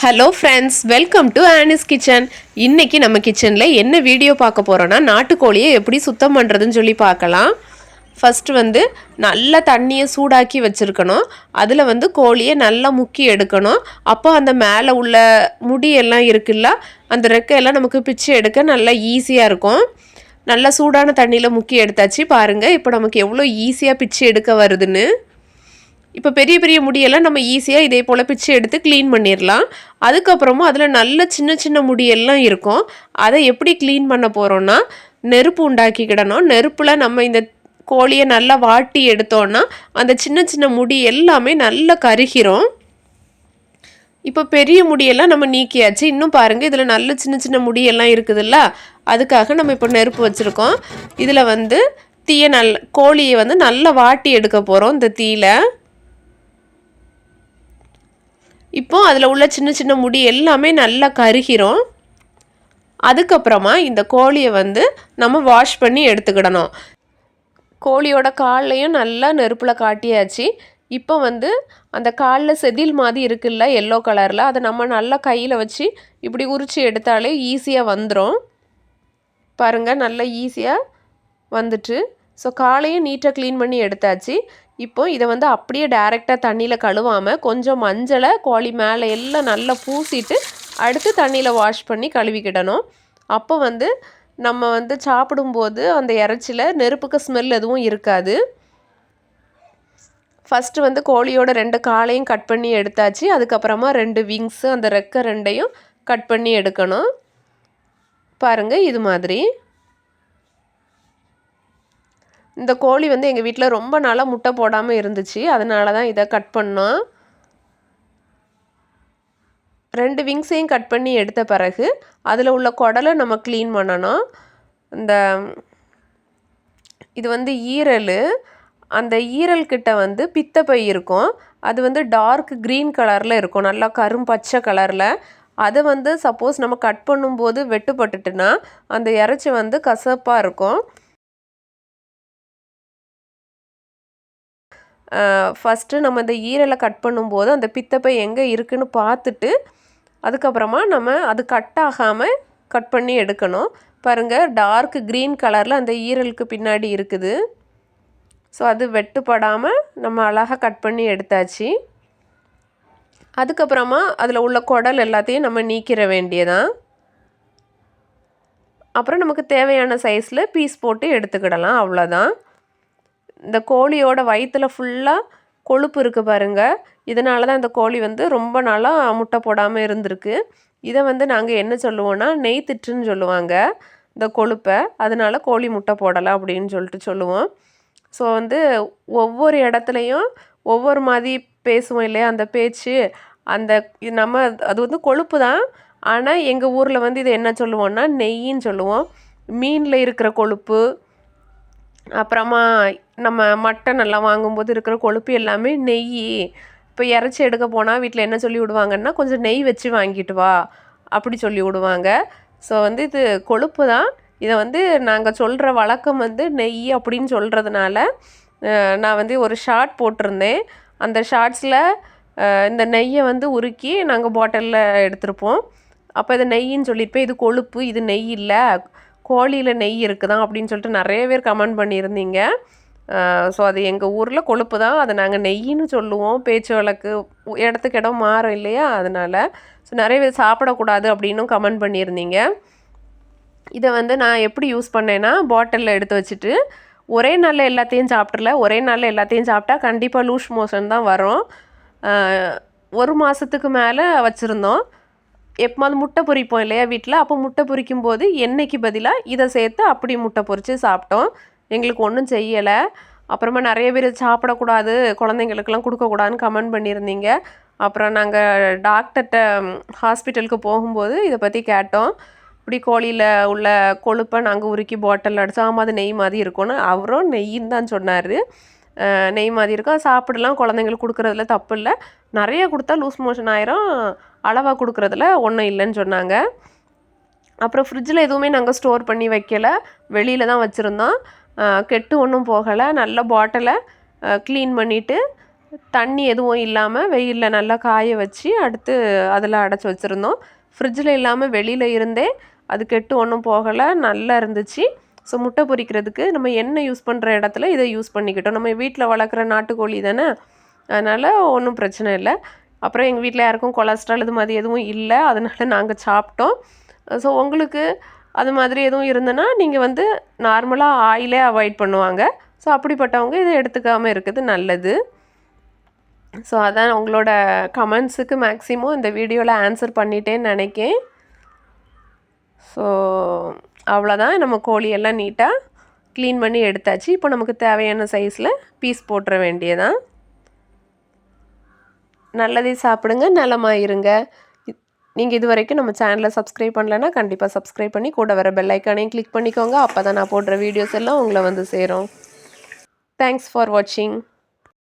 Hello friends welcome to Annie's kitchen இன்றைக்கி நம்ம கிச்சனில் என்ன வீடியோ பார்க்க போகிறோன்னா நாட்டுக்கோழியை எப்படி சுத்தம் பண்ணுறதுன்னு சொல்லி பார்க்கலாம். ஃபஸ்ட்டு வந்து நல்லா தண்ணியை சூடாக்கி வச்சுருக்கணும். அதில் வந்து கோழியை நல்லா முக்கி எடுக்கணும். அப்போ அந்த மேலே உள்ள முடியெல்லாம் இருக்குல்ல அந்த ரெக்கையெல்லாம் நமக்கு பிச்சு எடுக்க நல்லா ஈஸியாக இருக்கும். நல்லா சூடான தண்ணியில் முக்கி எடுத்தாச்சு. பாருங்கள் இப்போ நமக்கு எவ்வளோ ஈஸியாக பிச்சு எடுக்க வருதுன்னு. இப்போ பெரிய பெரிய முடியெல்லாம் நம்ம ஈஸியாக இதே போல் பிச்சு எடுத்து க்ளீன் பண்ணிடலாம் அதுக்கப்புறமா அதில் நல்ல சின்ன சின்ன முடியெல்லாம் இருக்கும். அதை எப்படி க்ளீன் பண்ண போகிறோன்னா நெருப்பு உண்டாக்கிக்கிடணும் நெருப்பில் நம்ம இந்த கோழியை நல்லா வாட்டி எடுத்தோன்னா அந்த சின்ன சின்ன முடி எல்லாமே நல்லா கருகிரும். இப்போ பெரிய முடியெல்லாம் நம்ம நீக்கியாச்சு. இன்னும் பாருங்கள் இதில் நல்ல சின்ன சின்ன முடியெல்லாம் இருக்குதுல்ல? அதுக்காக நம்ம இப்போ நெருப்பு வச்சுருக்கோம். இதில் வந்து தீயை நல்ல கோழியை வந்து நல்லா வாட்டி எடுக்க போகிறோம் இந்த தீயில். இப்போ அதில் உள்ள சின்ன சின்ன முடி எல்லாமே நல்லா கருகிரும் அதுக்கப்புறமா இந்த கோழியை வந்து நம்ம வாஷ் பண்ணி எடுத்துக்கிடணும். கோழியோட கால்லையும் நல்லா நெருப்பில் காட்டியாச்சு. இப்போ வந்து அந்த காலில் செதில் மாதிரி இருக்குல்ல எல்லோ கலரில் அதை நம்ம நல்லா கையில் வச்சு இப்படி உரித்து எடுத்தாலே ஈஸியாக வந்துடும் பாருங்கள் நல்லா ஈஸியாக வந்துட்டு. ஸோ காலையும் நீட்டாக க்ளீன் பண்ணி எடுத்தாச்சு. இப்போ இதை வந்து அப்படியே டைரெக்டாக தண்ணியில் கழுவாமல் கொஞ்சம் மஞ்சளை கோழி மேலே எல்லாம் நல்லா பூசிட்டு அடுத்து தண்ணியில் வாஷ் பண்ணி கழுவிக்கிடணும். அப்போ வந்து நம்ம வந்து சாப்பிடும்போது அந்த இறைச்சியில் நெருப்புக்கு ஸ்மெல் எதுவும் இருக்காது. ஃபஸ்ட்டு வந்து கோழியோட ரெண்டு காலையும் கட் பண்ணி எடுத்தாச்சு. அதுக்கப்புறமா ரெண்டு விங்ஸு அந்த ரெக்கை ரெண்டையும் கட் பண்ணி எடுக்கணும். பாருங்கள் இது மாதிரி. இந்த கோழி வந்து எங்கள் வீட்டில் ரொம்ப நாளாக முட்டை போடாமல் இருந்துச்சு. அதனால தான் இதை கட் பண்ணோம். ரெண்டு விங்ஸையும் கட் பண்ணி எடுத்த பிறகு அதில் உள்ள குடலை நம்ம க்ளீன் பண்ணணும். இந்த இது வந்து ஈரல். அந்த ஈரல் கிட்ட வந்து பித்தப்பை இருக்கும். அது வந்து டார்க் க்ரீன் கலரில் இருக்கும். நல்லா கரும் பச்சை கலரில் அதை வந்து சப்போஸ் நம்ம கட் பண்ணும்போது வெட்டுப்பட்டுட்டுனா அந்த இறைச்சி வந்து கசப்பாக இருக்கும். ஃபஸ்ட்டு நம்ம இந்த ஈரலை கட் பண்ணும்போது அந்த பித்தப்பை எங்கே இருக்குன்னு பார்த்துட்டு அதுக்கப்புறமா நம்ம அது கட் ஆகாமல் கட் பண்ணி எடுக்கணும். பாருங்கள் டார்க் க்ரீன் கலரில் அந்த ஈரலுக்கு பின்னாடி இருக்குது. ஸோ அது வெட்டுப்படாமல் நம்ம அழகாக கட் பண்ணி எடுத்தாச்சு. அதுக்கப்புறமா அதில் உள்ள குடல் எல்லாத்தையும் நம்ம நீக்கிற வேண்டியதான் அப்புறம் நமக்கு தேவையான சைஸில் பீஸ் போட்டு எடுத்துக்கிடலாம் அவ்வளோதான் இந்த கோழியோட வயிற்றில் ஃபுல்லாக கொழுப்பு இருக்குது பாருங்கள் இதனால தான் இந்த கோழி வந்து ரொம்ப நாளாக முட்டை போடாமல் இருந்திருக்கு. இதை வந்து நாங்கள் என்ன சொல்லுவோன்னா நெய் திட்டுன்னு சொல்லுவாங்க இந்த கொழுப்பை. அதனால கோழி முட்டை போடலாம் அப்படின்னு சொல்லிட்டு சொல்லுவோம். ஸோ வந்து ஒவ்வொரு இடத்துலையும் ஒவ்வொரு மாதிரி பேசுவோம் இல்லையா அந்த பேச்சு அந்த நம்ம அது வந்து கொழுப்பு தான் ஆனால் எங்கள் ஊரில் வந்து இதை என்ன சொல்லுவோன்னா நெய்யின்னு சொல்லுவோம். மீனில் இருக்கிற கொழுப்பு அப்புறமா நம்ம மட்டன் எல்லாம் வாங்கும்போது இருக்கிற கொழுப்பு எல்லாமே நெய் இப்போ இறச்சி எடுக்க போனால் வீட்டில் என்ன சொல்லி விடுவாங்கன்னா கொஞ்சம் நெய் வச்சு வாங்கிட்டு வா அப்படி சொல்லி விடுவாங்க. ஸோ வந்து இது கொழுப்பு தான். இதை வந்து நாங்கள் சொல்கிற வழக்கம் வந்து நெய் அப்படின்னு சொல்கிறதுனால நான் வந்து ஒரு ஷார்ட் போட்டிருந்தேன். அந்த ஷார்ட்ஸில் இந்த நெய்யை வந்து உருக்கி நாங்கள் பாட்டிலில் எடுத்திருப்போம். அப்போ இது நெய்யின்னு சொல்லியிருப்பேன். இது கொழுப்பு இது நெய் இல்லை. கோழியில் நெய் இருக்குதான் அப்படின்னு சொல்லிட்டு நிறைய பேர் கமெண்ட் பண்ணியிருந்தீங்க. ஸோ அது எங்கள் ஊரில் கொழுப்பு தான். அதை நாங்கள் நெய்ன்னு சொல்லுவோம். பேச்சு வழக்கு இடத்துக்கு இடம் மாறும் இல்லையா? அதனால் ஸோ நிறைய பேர் சாப்பிடக்கூடாது அப்படின்னும் கமெண்ட் பண்ணியிருந்தீங்க. இதை வந்து நான் எப்படி யூஸ் பண்ணேன்னா பாட்டிலில் எடுத்து வச்சுட்டு ஒரே நாளில் எல்லாத்தையும் சாப்பிட்றல ஒரே நாளில் எல்லாத்தையும் சாப்பிட்டா கண்டிப்பாக லூஸ் மோஷன் தான் வரும். ஒரு மாதத்துக்கு மேலே வச்சுருந்தோம். எப்போது முட்டை பொரிப்போம் இல்லையா வீட்டில் அப்போ முட்டை பொரிக்கும் போது எண்ணெய்க்கு பதிலாக இதை சேர்த்து அப்படி முட்டை பொரித்து சாப்பிட்டோம். எங்களுக்கு ஒன்றும் செய்யலை. அப்புறமா நிறைய பேர் சாப்பிடக்கூடாது குழந்தைங்களுக்கெல்லாம் கொடுக்கக்கூடாதுன்னு கமெண்ட் பண்ணியிருந்தீங்க. அப்புறம் நாங்கள் டாக்டர்கிட்ட ஹாஸ்பிட்டலுக்கு போகும்போது இதை பற்றி கேட்டோம். இப்படி கோழியில் உள்ள கொழுப்பை நாங்கள் உருக்கி பாட்டில் அடித்தோம் ஆமாம் அது நெய் மாதிரி இருக்கும்னு அவரும் நெய்ன்னு தான் சொன்னார். நெய் மாதிரி இருக்கும் சாப்பிடலாம். குழந்தைங்களுக்கு கொடுக்குறதுல தப்பு இல்லை நிறைய கொடுத்தா லூஸ் மோஷன் ஆயிரும். அளவாக கொடுக்குறதுல ஒன்றும் இல்லைன்னு சொன்னாங்க. அப்புறம் ஃப்ரிட்ஜில் எதுவுமே நாங்கள் ஸ்டோர் பண்ணி வைக்கலை. வெளியில் தான் வச்சுருந்தோம். கெட்டு ஒன்றும் போகலை. நல்ல பாட்டிலை க்ளீன் பண்ணிவிட்டு தண்ணி எதுவும் இல்லாமல் வெயிலில் நல்லா காய வச்சு அடுத்து அதில் அடைச்சி வச்சுருந்தோம். ஃப்ரிட்ஜில் இல்லாமல் வெளியில் இருந்தே அது கெட்டு ஒன்றும் போகலை. நல்லா இருந்துச்சு. ஸோ முட்டை பொரிக்கிறதுக்கு நம்ம எண்ணெய் யூஸ் பண்ணுற இடத்துல இதை யூஸ் பண்ணிக்கிட்டோம். நம்ம வீட்டில் வளர்க்குற நாட்டுக்கோழி தானே? அதனால் ஒன்றும் பிரச்சனை இல்லை. அப்புறம் எங்கள் வீட்டில் யாருக்கும் கொலஸ்ட்ரால் இது மாதிரி எதுவும் இல்லை. அதனால் நாங்கள் சாப்பிட்டோம். ஸோ உங்களுக்கு அது மாதிரி எதுவும் இருந்ததுன்னா நீங்கள் வந்து நார்மலாக ஆயிலே அவாய்ட் பண்ணுவாங்க. ஸோ அப்படிப்பட்டவங்க இதை எடுத்துக்காமல் இருக்குது நல்லது. ஸோ அதான் உங்களோட கமெண்ட்ஸுக்கு மேக்ஸிமம் இந்த வீடியோவில் ஆன்சர் பண்ணிட்டேன்னு நினைக்கேன். ஸோ அவ்வளோதான். நம்ம கோழியெல்லாம் நீட்டாக க்ளீன் பண்ணி எடுத்தாச்சு. இப்போ நமக்கு தேவையான சைஸில் பீஸ் போட்டுற வேண்டியதான் நல்லதே சாப்பிடுங்க நலமாக இருங்க நீங்கள் இது வரைக்கும் நம்ம சேனலை சப்ஸ்கிரைப் பண்ணலைன்னா கண்டிப்பாக சப்ஸ்கிரைப் பண்ணி கூட வர பெல் ஐக்கானையும் கிளிக் பண்ணிக்கோங்க. அப்போ தான் நான் போடுற வீடியோஸ் எல்லாம் உங்களை வந்து சேரும். தேங்க்ஸ் ஃபார் வாட்சிங்